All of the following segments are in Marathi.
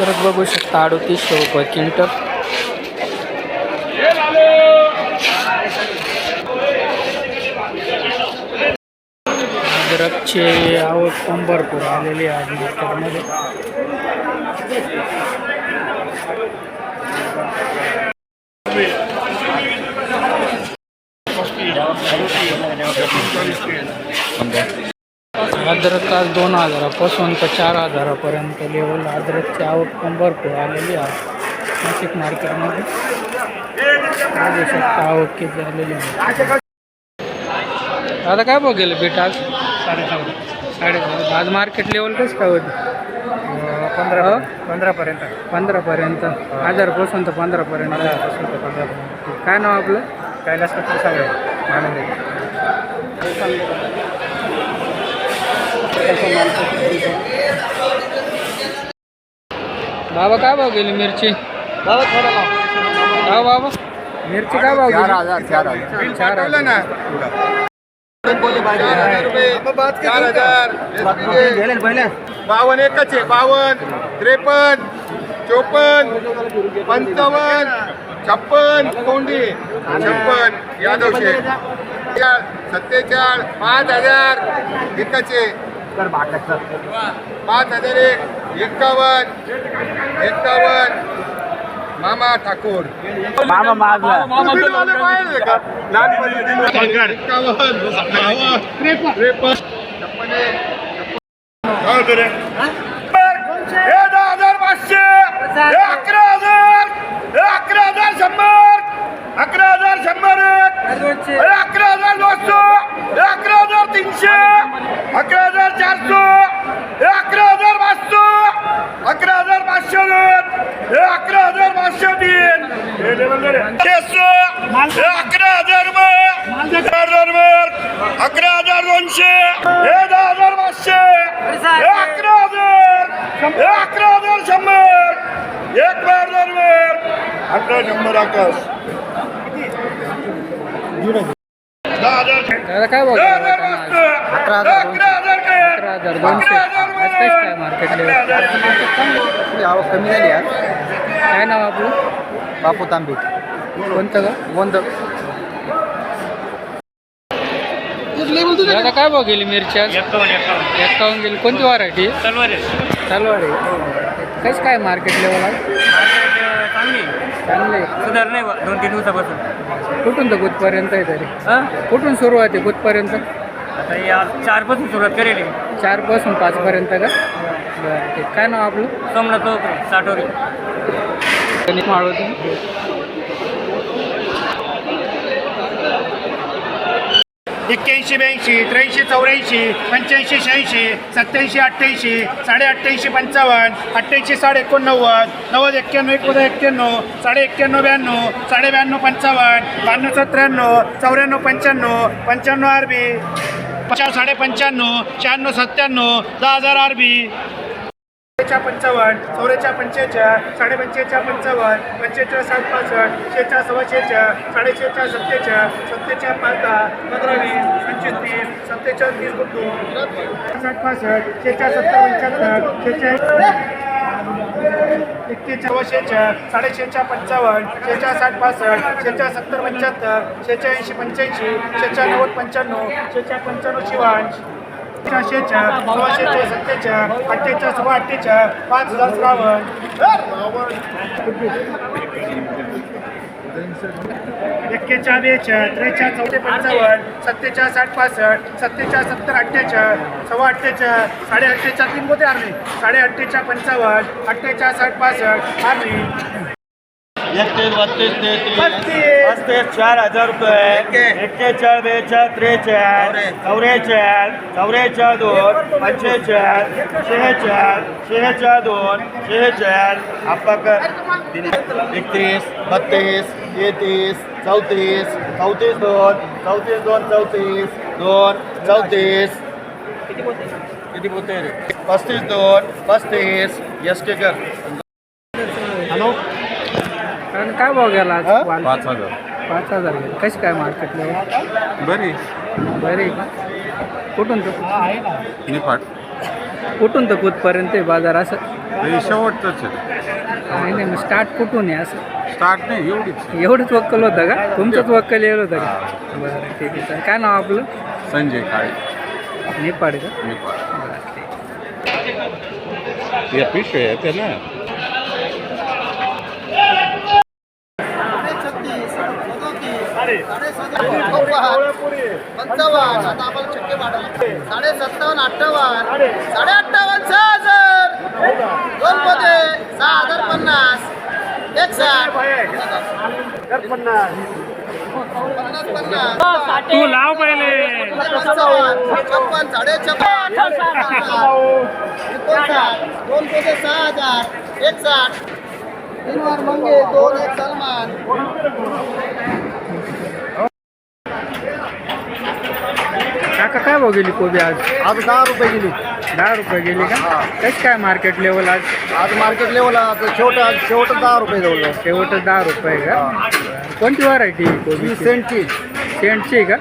अद्रक बघू शकता अडतीसशे रुपये क्विंटल. अद्रकचे आवक पण भरपूर आलेली आहे मार्केटमध्ये अद्रक आज दोन हजारापासून तर चार हजारापर्यंत लेवल अद्रकची आवक पण भरपूर आलेली आहे. नाशिक मार्केटमध्ये शकता आवक किती आलेली आहे? आता काय बघेल बीट आज? साडेसहा आज मार्केट लेवल कसं काय होती? पंधरा पंधरापर्यंत. पंधरापर्यंत. हजारपासून तर पंधरापर्यंत. पंधरापर्यंत. काय नाव आपलं? कैलास कपूर सागर मानंदे. बाबा काय भाव गेली मिरची? हा बाबा. मिरची काय भाव हजार चार हजार. चार हजार. ना चार हजार. बावन एकच आहे बावन त्रेपन्न चोपन्न पंचावन्न छप्पन कोंडी. छप्पन यादव शेठ सत्तेचाळ पाच हजार. एकच आहे पाच हजार एक. एकावन्न. एकावन्न. मामा ठाकूर. मामा माझला दहा हजार पाचशे हे अकरा हजार हे अकरा हजार शंभर अकरा हजार शंभर एक हे अकरा हजार दोनशे हे अकरा हजार तीनशे अकरा हजार चारशे हे अकरा हजार पाचशे अकरा हजार पाचशे दोन हे अकरा हजार पाचशे तीन हे छेशे हे अकरा हजार रुपये अकरा हजार रुपये अकरा हजार दोनशे हे दहा हजार पाचशे हे अकरा हजार हे अकरा हजार शंभर एक बार हजार रुपये अकरा शंभर आकाश दहा हजार दादा काय भाव दहा गेला हजार वाटाणा पाचशे आज? अकरा हजार अकरा हजार काय दोनशे अकरा हजार आज कसं काय मार्केट अकरा लेवल हजार आवक कमी झाली आज काय नाव आपलं बापू तांबे कोणतं का गोंद दादा काय भाव गेली मिरची आज एकावन्न. गेली. कोणती व्हरायटी तलवार. आहे कसं काय मार्केट लेवल चांगली. चांगले सुधार नाही बा, दोन तीन दिवसापासून. कुठून तर कुठपर्यंत आहे तरी. हा? कुठून सुरुवात आहे कुठपर्यंत आता या चारपासून सुरुवात करेल. ही. चारपासून पाच पर्यंत का? बरं ठीक. काय नाव आपलं? सोमनाथ चौक साठोरी. माळवती. एक्क्याऐंशी ब्याऐंशी त्र्याऐंशी चौऱ्याऐंशी पंच्याऐंशी शहाऐंशी सत्याऐंशी अठ्ठ्याऐंशी साडे अठ्ठ्याऐंशी पंचावन्न अठ्ठ्याऐंशी साडे एकोणनव्वद नव्वद एक्क्याण्णव एकोणीस एक्क्याण्णव साडे एक्क्याण्णव ब्याण्णव साडे ब्याण्णव पंचावन्न ब्याण्णव सत्त्याण्णव चौऱ्याण्णव पंच्याण्णव पंच्याण्णव आरबी पचास साडे पंच्याण्णव शहाण्णव सत्त्याण्णव दहा हजार आरबी पंचावन्न चौऱ्याच्या पंचेचाळ साडेपंचेच्या पंचावन्न पंचेचाळ सात पासष्ट शेच्या सव्वा शेचाळ साडे सत्तेच्या सत्तेचाळ पाच दहा पंधरा वीस पंचवीस तीस सत्तेचाळ तीस बघतो साठ पासष्ट शेच्या सत्तर पंच्याहत्तर शेच्या एक्केचाळ शेचाळ साडे पंचावन्न शेच्या साठ पासष्ट शेच्या सत्तर पंच्याहत्तर शेचाळऐंशी पंच्याऐंशी शेच्या नव्वद पंच्याण्णव शेच्या पंच्याण्णव शिवांश. शेचाळ सोळाशेचे सत्तेचाळ अठ्ठेचाळीस सव्वा अठ्ठेचाळ पाच हजार श्रावण. एक्केचाळ बेचाळ त्रेचाळ चौथे पंचावन्न सत्तेचाळ साठ पासष्ट सत्तेचाळ सत्तर अठ्ठेचाळ सव्वा अठ्ठेचाळ साडे अठ्ठेचाळ तीन कोणते आर्मी साडे अठ्ठेचाळ पंचावन्न अठ्ठेचाळ साठ पासष्ट आर्मी एक बत्तीस तैतीस चार हज़ार रुपये चार बे चार त्रे चार चौरे चार चौरे चार दो पच्चे चार छः चार छः चार दो छः चार आपका इकतीस बत्तीस तैतीस चौतीस चौतीस दो चौतीस दो चौतीस दो चौतीस पस्तीस दो पस्तीस यस कर हेलो काय भाव गेला आज? वाल? पाच हजार. पाच हजार गेले. कशी काय मार्केट लेवल बरी. बरे कुठून तर निफाट कुठून तर कुठपर्यंत आहे बाजार असं? हे शेवटचंच आहे. नाही नाही मग स्टार्ट कुठून आहे असं? स्टार्ट नाही एवढीच. एवढंच वक्कल होतं का? तुमचंच वक्कल येलं होतं का? बरं ठीक आहे. सर काय नाव आपलं? संजय काळे. नेपाळ का? नेपाळ. बरं ठीक या पिशव्या त्या ना पंचावन्न आता आम्हाला चक्के वाढवले साडे अठ्ठावन्न साडे अठ्ठावन्न सहा हजार दोन पोते सहा हजार पन्नास. एक साठ. पन्नास तू लाव पहिले. छप्पन साडे छप्पन. दोन पोते सहा हजार एक साठ. तीन वार मंगे दोन एक सलमान काका काय भाव गेली कोबी आज? आज दहा रुपये गेली. दहा रुपये गेली का? कशी काय मार्केट लेवल आज? आज मार्केट लेवल आज शेवट आज शेवट दहा रुपये जवळ शेवट दहा रुपये का? कोणती व्हरायटी कोबी ही सेंटची. सेंटची का?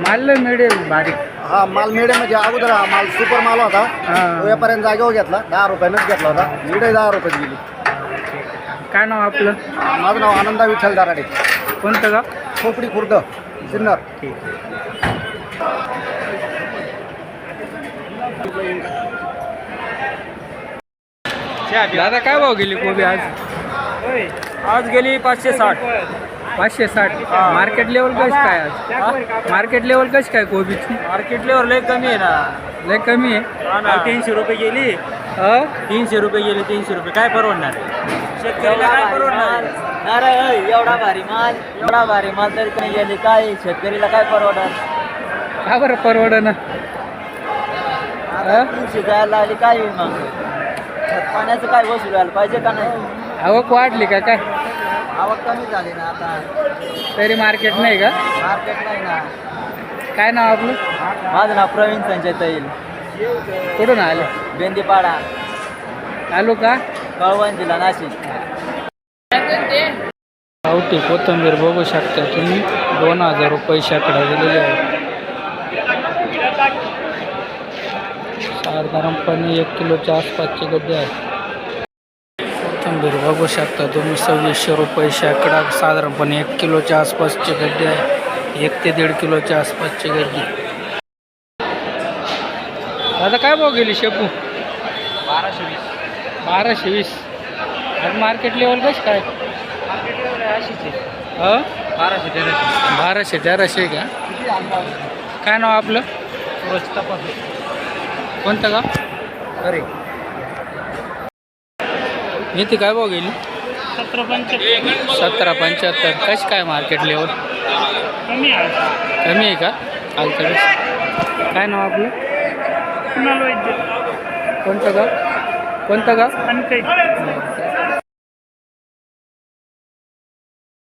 माल मिळेल बारीक. हा माल मिडियम म्हणजे अगोदर हा माल सुपर माल होता. हा. व्यापाऱ्याने जागेवर घेतला. दहा रुपयानंच घेतला होता. मिडे दहा रुपयात गेली. काय नाव आपलं? माझं नाव आनंदा विठ्ठल दाराडे. कोणतं का खोपडी खुर्द सिन्नर. दादा काय भाव गेली कोबी आज? आज गेली पाचशे साठ. पाचशे साठ? मार्केट लेवल कशी काय आज? मार्केट लेवल कशी काय कोबीची? मार्केट लेवर लय कमी आहे ना. लय कमी आहे? तीनशे रुपये गेली. अ? तीनशे रुपये गेली तीनशे रुपये. काय परवडणार? शेतकऱ्याला काय परवडणार? अरे एवढा भारी माल एवढा भारी माल तरी गेले. काय शेतकरीला काय परवडणार? का बरं परवड ना आता तीनशे जायला लागली काय होईल मग पाण्याचं काय वसूल व्हायला पाहिजे का नाही? आवक वाढली का काय? आवक कमी झाली ना आता. तरी मार्केट नाही का? मार्केट नाही ना. काय नाव आपलं? माझं नाव प्रवीण संजय तैल. कुठून आले? बेंदीपाडा. आलो का? कळवण जिल्हा नाशिक. गावठी कोथंबीर बघू शकता तुम्ही. दोन हजार रुपये शेकडा दिलेले आहे. साधारणपणे एक किलोच्या आसपासचे गड्डे आहेत कोथंबीर बघू शकता तुम्ही सव्वीसशे रुपये शेकडा साधारणपणे एक किलोच्या आसपासचे गड्डे आहे. एक ते दीड किलोच्या आसपासचे गड्डे दादा काय भाव गेली शेपू? बाराशे वीस. बाराशे वीस. आज मार्केट लेवल कसं काय? बाराशे तेराशे. बाराशे तेराशे का? काय नाव आपलं? सूरज तपास. कोणतं का अरे. मेथी काय भाव गेली? सतरा पंच्याहत्तर. सतरा पंच्याहत्तर. कशी काय मार्केट लेवल कमी आहे. कमी आहे का? चालतं काय नाव आपलं? कुणाला वैद्य. कोणतं का कोणतं का